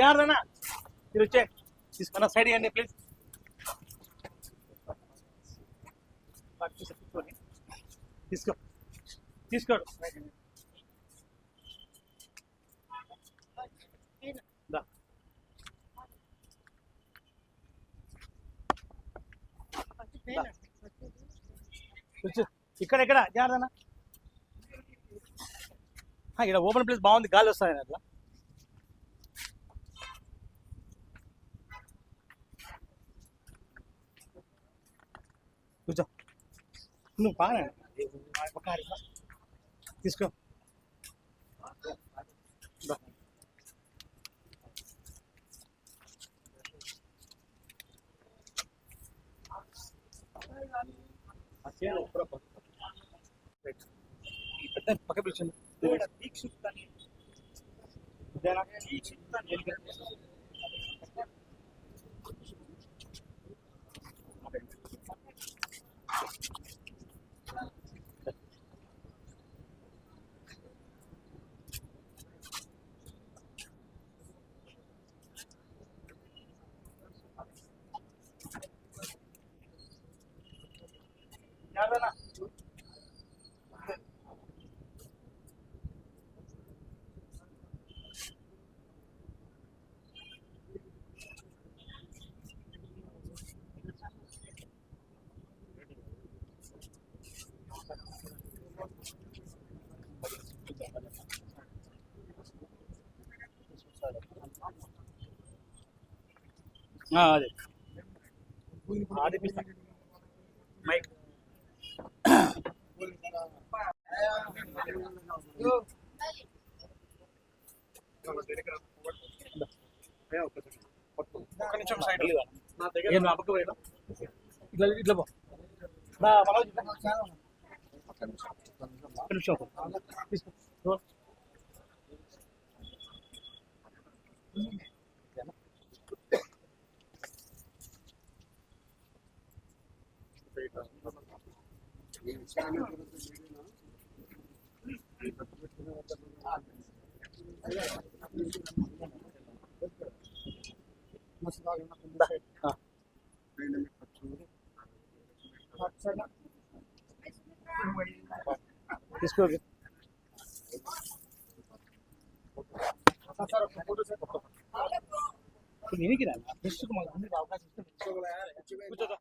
జాగ్రత్తనా మీరు వచ్చే తీసుకున్న సైడ్ ఇవ్వండి ప్లీజ్ కూర్చోండి. తీసుకో. తీసుకోడు. ఇక్కడ ఇక్కడ జాగ్రత్తనా ఇక్కడ ఓపెన్ ప్లేస్ బాగుంది గాలి వస్తుంది అట్లా. కూర్చో నువ్వు బాగా తీసుకో దా. ఆ చైర్ ఒక్కరో పక్కన. రైట్. ఈ పెద్ద పక్క పిలిచింది ఇదేనా? జాగ్రత్తనా? అదే. ఆడిపిస్తా. మైక్. ఒక్క నిమిషం సైడ్. నా పోయినా ఇట్లా ఇట్లా పో. Mas, ah. తీసుకో. దీనికి రా ఫస్ట్ అవకాశం ఇస్తే కూర్చోదా